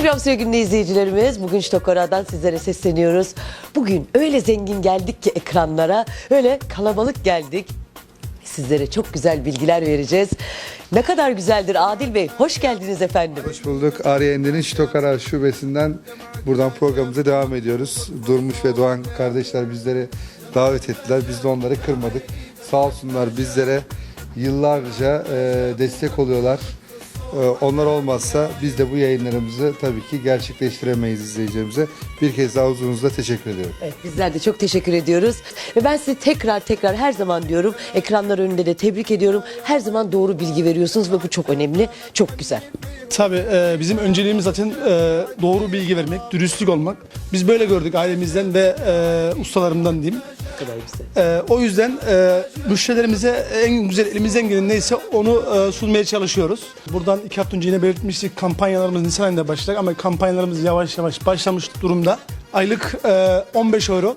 Selam sevgili izleyicilerimiz. Bugün Ştokora'dan sizlere sesleniyoruz. Bugün öyle zengin geldik ki ekranlara, öyle kalabalık geldik. Sizlere çok güzel bilgiler vereceğiz. Ne kadar güzeldir Adil Bey. Hoş geldiniz efendim. Hoş bulduk. Ariyende'nin Ştokara şubesinden buradan programımıza devam ediyoruz. Durmuş ve Doğan kardeşler bizleri davet ettiler. Biz de onları kırmadık. Sağ olsunlar bizlere yıllarca e, destek oluyorlar. E, onlar olmazsa biz de bu yayınlarımızı tabii ki gerçekleştiremeyiz izleyicilerimize. Bir kez daha huzurunuzda teşekkür ediyorum. Evet, bizler de çok teşekkür ediyoruz. Ve ben sizi tekrar tekrar her zaman diyorum, ekranlar önünde de tebrik ediyorum. Her zaman doğru bilgi veriyorsunuz ve bu çok önemli, çok güzel. Tabii e, bizim önceliğimiz zaten e, doğru bilgi vermek, dürüstlük olmak. Biz böyle gördük ailemizden ve e, ustalarımdan diyeyim. Kadar. E, o yüzden e, müşterilerimize en güzel elimizden gelen neyse onu e, sunmaya çalışıyoruz. Buradan iki hafta önce yine belirtmiştik kampanyalarımız Nisan ayında başlayacak ama kampanyalarımız yavaş yavaş başlamış durumda. Aylık e, 15 euro,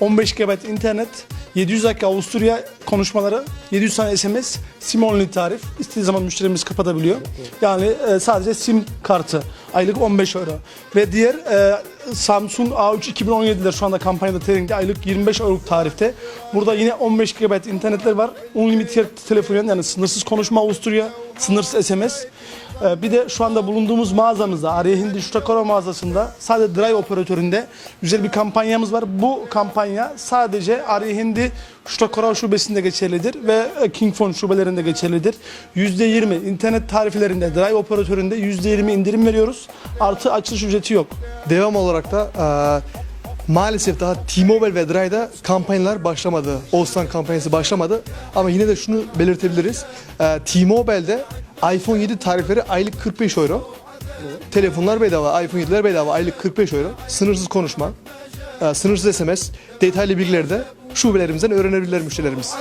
15 GB internet, 700 dakika Avusturya konuşmaları, 700 tane SMS, sim only tarif. İstediği zaman müşterimiz kapatabiliyor. Yani e, sadece sim kartı. Aylık 15 euro. Ve diğer e, Samsung A3 2017'ler şu anda kampanyada Tering'de aylık 25 euroluk tarifte. Burada yine 15 GB internetler var. Unlimited telefon yani sınırsız konuşma Avusturya, sınırsız SMS. Ee, Bir de şu anda bulunduğumuz mağazamızda, Arya Hindi Şutakora mağazasında sadece Drive operatöründe güzel bir kampanyamız var. Bu kampanya sadece Arya Hindi Şutakora şubesinde geçerlidir ve e, King Phone şubelerinde geçerlidir. %20 internet tariflerinde Drive operatöründe %20 indirim veriyoruz. Artı açılış ücreti yok. Devam olarak da e, maalesef daha T-Mobile ve Dry'da kampanyalar başlamadı. Oğuzhan kampanyası başlamadı. Ama yine de şunu belirtebiliriz. E, T-Mobile'de iPhone 7 tarifleri aylık 45 euro. Telefonlar bedava, iPhone 7'ler bedava, aylık 45 euro. Sınırsız konuşma, e, sınırsız SMS, detaylı bilgileri de şubelerimizden öğrenebilirler müşterilerimiz.